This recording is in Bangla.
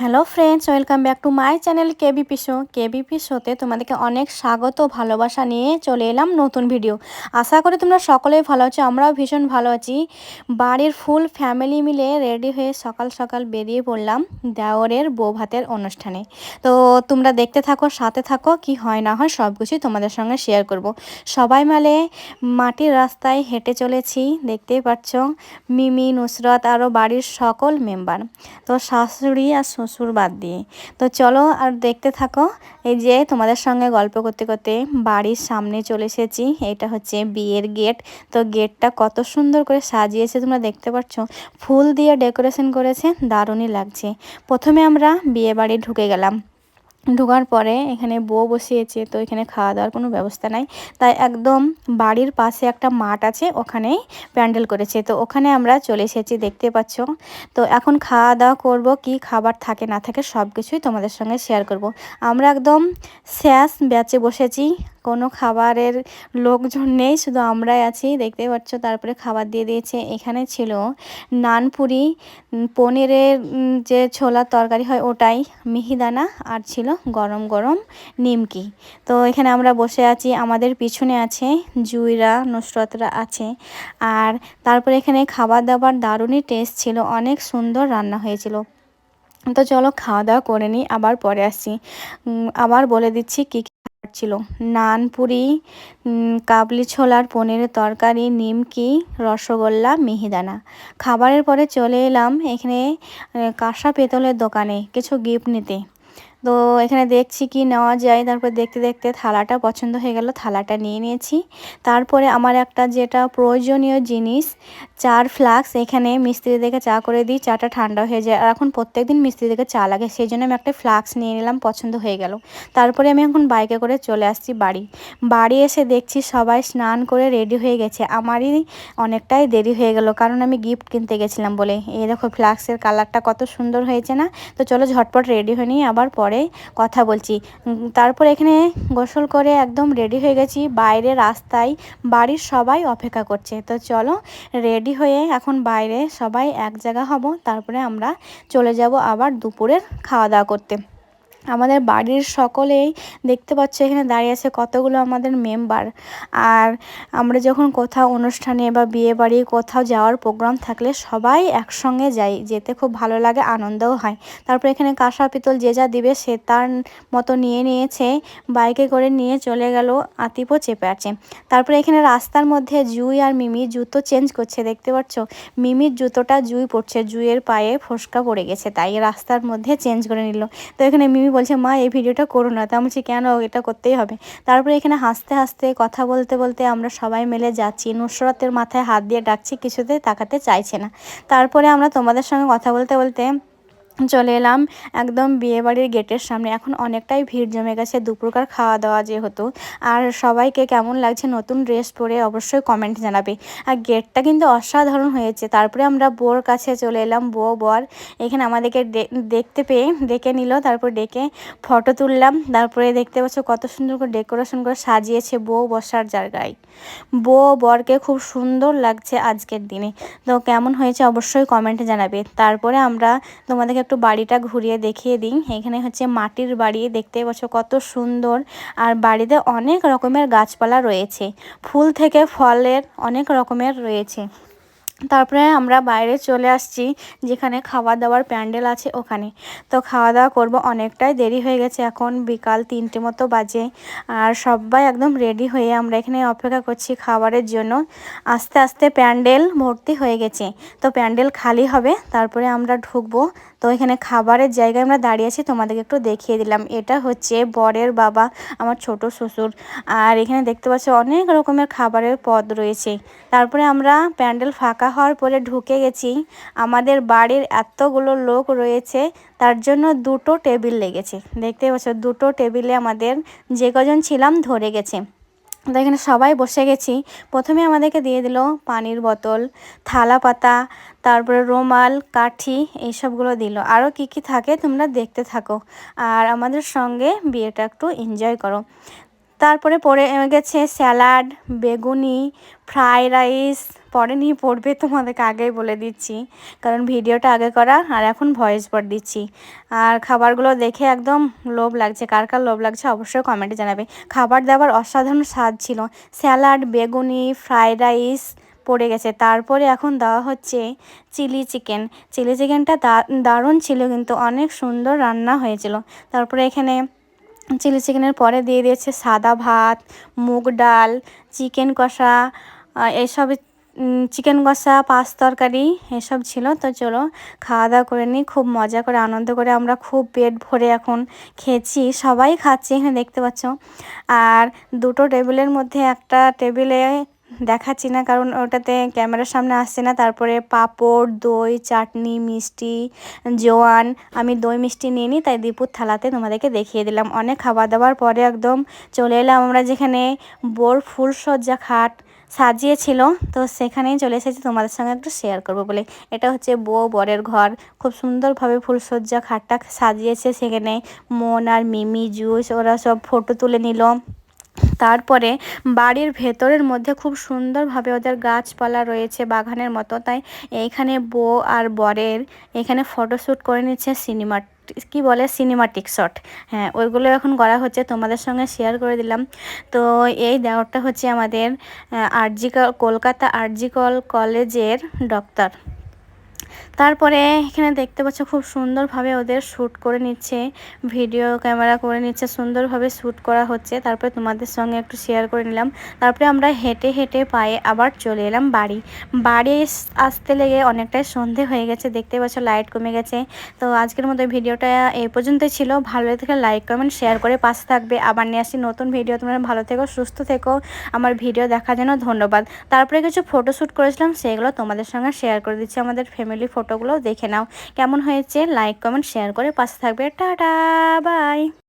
Hello friends, welcome back to my channel KBP show KBP শোতে তোমাদেরকে অনেক স্বাগত, ভালোবাসা নিয়ে চলে এলাম নতুন ভিডিও। আশা করি তোমরা সকলেই ভালো আছো, আমরাও ভীষণ ভালো আছি। বাড়ির ফুল ফ্যামিলি মিলে রেডি হয়ে সকাল সকাল বেরিয়ে পড়লাম দেওরের বউ ভাতের অনুষ্ঠানে। তো তোমরা দেখতে থাকো, সাথে থাকো, কি হয় না হয় সব কিছুই তোমাদের সঙ্গে শেয়ার করব। সবাই মিলে মাটির রাস্তায় হেঁটে চলেছি, দেখতেই পাচ্ছ, মিমি, নুসরত আরও বাড়ির সকল মেম্বার তো শাশুড়ি আর শ্বশুর বাদ দিয়ে। তো চলো আর দেখতে থাকো, এই যে তোমাদের সঙ্গে গল্প করতে করতে বাড়ির সামনে চলে এসেছি, এটা হচ্ছে বিয়ের গেট। তো গেটটা কত সুন্দর করে সাজিয়েছে তোমরা দেখতে পাচ্ছ। ফুল দিয়ে ডেকোরেশন করেছে, দারুণই লাগছে। প্রথমে আমরা বিয়ে বাড়ি ঢুকে গেলাম। ঢোকার পরে এখানে বউ বসিয়েছে, তো এখানে খাওয়া দাওয়ার কোনো ব্যবস্থা নাই। তাই একদম বাড়ির পাশে একটা মাঠ আছে, ওখানেই প্যান্ডেল করেছে। তো ওখানে আমরা চলে এসেছি, দেখতে পাচ্ছ। তো এখন খাওয়া দাওয়া করব, কি খাবার থাকে, না থাকে সব কিছুই তোমাদের সঙ্গে শেয়ার করব। আমরা একদম শেষ ব্যাচে বসেছি, কোনো খাবারের লোকজন নেই, শুধু আমরাই আছি, দেখতে পাচ্ছ। তারপরে খাবার দিয়ে দিয়েছে, এখানে ছিল নানপুরি পনিরের যে ছোলার তরকারি হয় ওটাই, মিহিদানা, আর ছিল গরম গরম নিমকি। তো এখানে আমরা বসে আছি, আমাদের পিছনে আছে জুইরা, নুসরতরা আছে। আর তারপরে এখানে খাবার দাবার দারুণই টেস্ট ছিল, অনেক সুন্দর রান্না হয়েছিল। তো চলো খাওয়া দাওয়া করে নিই, আবার পরে আসছি। আবার বলে দিচ্ছি কী ছিল। নান পুরি কাবলি ছোলার পনিরের তরকারি, নিমকি, রসগোল্লা, মিহিদানা। খাবারের পরে চলে এলাম এখানে কাঁসা পেতলের দোকানে, কিছু গিফট নিতে। তো এখানে দেখছি কি নেওয়া যায়। তারপর দেখতে দেখতে থালাটা পছন্দ হয়ে গেল, থালাটা নিয়ে নিয়েছি। তারপরে আমার একটা যেটা প্রয়োজনীয় জিনিস, চার ফ্লাক্স। এখানে মিস্ত্রি দেখে চা করে দিই, চাটা ঠান্ডা হয়ে যায়। আর এখন প্রত্যেক দিন মিস্ত্রি দেখে চা লাগে, সেই জন্য আমি একটা ফ্লাক্স নিয়ে নিলাম, পছন্দ হয়ে গেল। তারপরে আমি এখন বাইকে করে চলে আসছি বাড়ি। বাড়ি এসে দেখছি সবাই স্নান করে রেডি হয়ে গেছে। আমারই অনেকটাই দেরি হয়ে গেল, কারণ আমি গিফট কিনতে গেছিলাম বলে। এই দেখো ফ্লাক্সের কালারটা কত সুন্দর হয়েছে না? তো চলো ঝটপট রেডি হয়ে নিয়ে আবার পরে কথা বলছি। তারপর এখানে গোসল করে একদম রেডি হয়ে গেছি। বাইরে রাস্তায় বাড়ির সবাই অপেক্ষা করছে। তো চলো রেডি হয়ে এখন বাইরে সবাই এক জায়গা হব। তারপরে আমরা চলে যাব আবার দুপুরের খাওয়া দাওয়া করতে। আমাদের বাড়ির সকলেই দেখতে পাচ্ছ এখানে দাঁড়িয়ে আছে কতগুলো আমাদের মেম্বার। আর আমরা যখন কোথাও অনুষ্ঠানে বা বিয়ে বাড়ি কোথাও যাওয়ার প্রোগ্রাম থাকলে সবাই একসঙ্গে যাই, যেতে খুব ভালো লাগে, আনন্দও হয়। তারপর এখানে কাঁসা পিতল যে যা দিবে সে তার মতো নিয়ে নিয়েছে, বাইকে করে নিয়ে চলে গেল আতিপও চেপে আছে। তারপরে এখানে রাস্তার মধ্যে জুই আর মিমি জুতো চেঞ্জ করছে, দেখতে পাচ্ছ? মিমির জুতোটা জুই পড়ছে জুইয়ের পায়ে ফসকা পড়ে গেছে, তাই রাস্তার মধ্যে চেঞ্জ করে নিল। তো এখানে মিমি বলছে, মা, এই ভিডিওটা করো না। তা বলছি, কেন? এটা করতেই হবে। তারপরে এখানে হাসতে হাসতে, কথা বলতে বলতে আমরা সবাই মিলে যাচ্ছি। নুসরতের মাথায় হাত দিয়ে ডাকছি কিছুতে তাকাতে চাইছে না। তারপরে আমরা তোমাদের সঙ্গে কথা বলতে বলতে চলে এলাম একদম বিয়েবাড়ির গেটের সামনে। এখন অনেকটাই ভিড় জমে গেছে দুপুরকার খাওয়া দাওয়া যেহেতু। আর সবাইকে কেমন লাগছে নতুন ড্রেস পরে অবশ্যই কমেন্ট জানাবে। আর গেটটা কিন্তু অসাধারণ হয়েছে। তারপরে আমরা বোর কাছে চলে এলাম, বউ, বর। এখানে আমাদেরকে দেখতে পেয়ে ডেকে নিল, তারপর ডেকে ফটো তুললাম। তারপরে দেখতে পাচ্ছ কত সুন্দর করে ডেকোরেশন করে সাজিয়েছে বউ বসার জায়গায়। বউ, বরকে খুব সুন্দর লাগছে আজকের দিনে। তো কেমন হয়েছে অবশ্যই কমেন্টে জানাবে। তারপরে আমরা তোমাদেরকে একটু বাড়িটা ঘুরিয়ে দেখিয়ে দিই। এখানে হচ্ছে মাটির বাড়ি, দেখতে পাচ্ছ কত সুন্দর। আর বাড়িতে অনেক রকমের গাছপালা রয়েছে। ফুল থেকে ফলের অনেক রকমের রয়েছে। তারপরে আমরা বাইরে চলে আসছি, যেখানে খাওয়া দাওয়ার প্যান্ডেল আছে ওখানে। তো খাওয়া দাওয়া করব অনেকটাই দেরি হয়ে গেছে, এখন বিকাল তিনটে মতো বাজে। আর সবাই একদম রেডি হয়ে আমরা এখানে অপেক্ষা করছি খাবারের জন্য। আস্তে আস্তে প্যান্ডেল ভর্তি হয়ে গেছে। তো প্যান্ডেল খালি হবে, তারপরে আমরা ঢুকবো। তো এখানে খাবারের জায়গায় আমরা দাঁড়িয়ে আছি, তোমাদেরকে একটু দেখিয়ে দিলাম। এটা হচ্ছে বরের বাবা, আমার ছোট শ্বশুর। আর এখানে দেখতে পাচ্ছি অনেক রকমের খাবারের পদ রয়েছে। তারপরে আমরা প্যান্ডেল ফাঁকা হওয়ার পরে ঢুকে গেছি। আমাদের বাড়ির এতগুলো লোক রয়েছে, তার জন্য দুটো টেবিল লেগেছে। দেখতে পাচ্ছ, দুটো টেবিলে আমাদের যে কজন ছিলাম ধরে গেছে। তো এখানে সবাই বসে গেছি। প্রথমে আমাদেরকে দিয়ে দিল পানির বোতল, থালা পাতা, তারপরে রুমাল, কাঠি, এইসবগুলো দিল। আরও কি কি থাকে তোমরা দেখতে থাকো। আর আমাদের সঙ্গে বিয়েটা একটু এনজয় করো। তারপরে পড়ে গেছে স্যালাড, বেগুনি ফ্রাই রাইস। পরে নিয়ে পড়বে, তোমাদেরকে আগেই বলে দিচ্ছি। কারণ ভিডিওটা আগে করা, আর এখন ভয়েস পর দিচ্ছি। আর খাবারগুলো দেখে একদম লোভ লাগছে। কার কার লোভ লাগছে অবশ্যই কমেন্টে জানাবে। খাবার দাবার অসাধারণ স্বাদ ছিল। স্যালাড, বেগুনি, ফ্রাইড রাইস পড়ে গেছে। তারপরে এখন দেওয়া হচ্ছে চিলি চিকেন। চিলি চিকেনটা দারুণ ছিল কিন্তু অনেক সুন্দর রান্না হয়েছিল। তারপরে এখানে চিলি চিকেনের পরে দিয়ে দিয়েছে সাদা ভাত, মুগ ডাল, চিকেন কষা এসব চিকেন কষা, পাঁচ তরকারি এসব ছিল। তো চলো খাওয়া দাওয়া করে নিই, খুব মজা করে, আনন্দ করে। আমরা খুব পেট ভরে এখন খেয়েছি, সবাই খাচ্ছি এখানে দেখতে পাচ্ছ। আর দুটো টেবিলের মধ্যে একটা টেবিলে দেখাচ্ছি না, কারণ ওটাতে ক্যামেরার সামনে আসছে না। তারপরে পাঁপড়, দই, চাটনি, মিষ্টি, জোয়ান, আমি দই, মিষ্টি নিয়ে নিই তাই দীপুর থালাতে তোমাদেরকে দেখিয়ে দিলাম। অনেক খাবার দাওয়ার পরে একদম চলে এলাম আমরা যেখানে বোর ফুলসজ্জা খাট সাজিয়েছিল। তো সেখানেই চলে এসেছি, তোমাদের সঙ্গে একটু শেয়ার করব বলে। এটা হচ্ছে বউ বরের ঘর। খুব সুন্দরভাবে ফুলসজ্জা খাটটা সাজিয়েছে। সেখানে মন আর মিমি, জুস, ওরা সব ফটো তুলে নিল। তারপরে বাড়ির ভেতরের মধ্যে খুব সুন্দরভাবে ওদের গাছপালা রয়েছে বাগানের মতো। তাই এইখানে বউ আর বরের এখানে ফটোশ্যুট করে নিচ্ছে সিনেমা কি বলে? Cinematic shot. হ্যাঁ ওইগুলো এখন করা হচ্ছে, তোমাদের সঙ্গে শেয়ার করে দিলাম। তো এই দেওয়ারটা হচ্ছে আমাদের আরজিকল কলকাতা আরজিকল কলেজের ডক্টর তারপরে এখানে দেখতে পাচ্ছ খুব সুন্দরভাবে ওদের শ্যুট করে নিচ্ছে, ভিডিও ক্যামেরা করে নিচ্ছে, সুন্দরভাবে শ্যুট করা হচ্ছে। তারপরে তোমাদের সঙ্গে একটু শেয়ার করে নিলাম। তারপরে আমরা হেঁটে হেঁটে পায়ে আবার চলে এলাম বাড়ি। বাড়ি আসতে লেগে অনেকটাই সন্ধে হয়ে গেছে, দেখতে পাচ্ছ লাইট কমে গেছে। তো আজকের মতো ভিডিওটা এই পর্যন্তই ছিল। ভালো থেকে লাইক কমেন্ট শেয়ার করে পাশে থাকবে। আবার নিয়ে আসি নতুন ভিডিও তোমরা ভালো থেকো, সুস্থ থেকো। আমার ভিডিও দেখার জন্য ধন্যবাদ। তারপরে কিছু ফটোশ্যুট করেছিলাম, সেগুলো তোমাদের সঙ্গে শেয়ার করে দিচ্ছি। আমাদের ফ্যামিলি ফটোগুলো দেখে নাও। কেমন হয়েছে? লাইক কমেন্ট শেয়ার করে পাশে থাকবে। Tata bye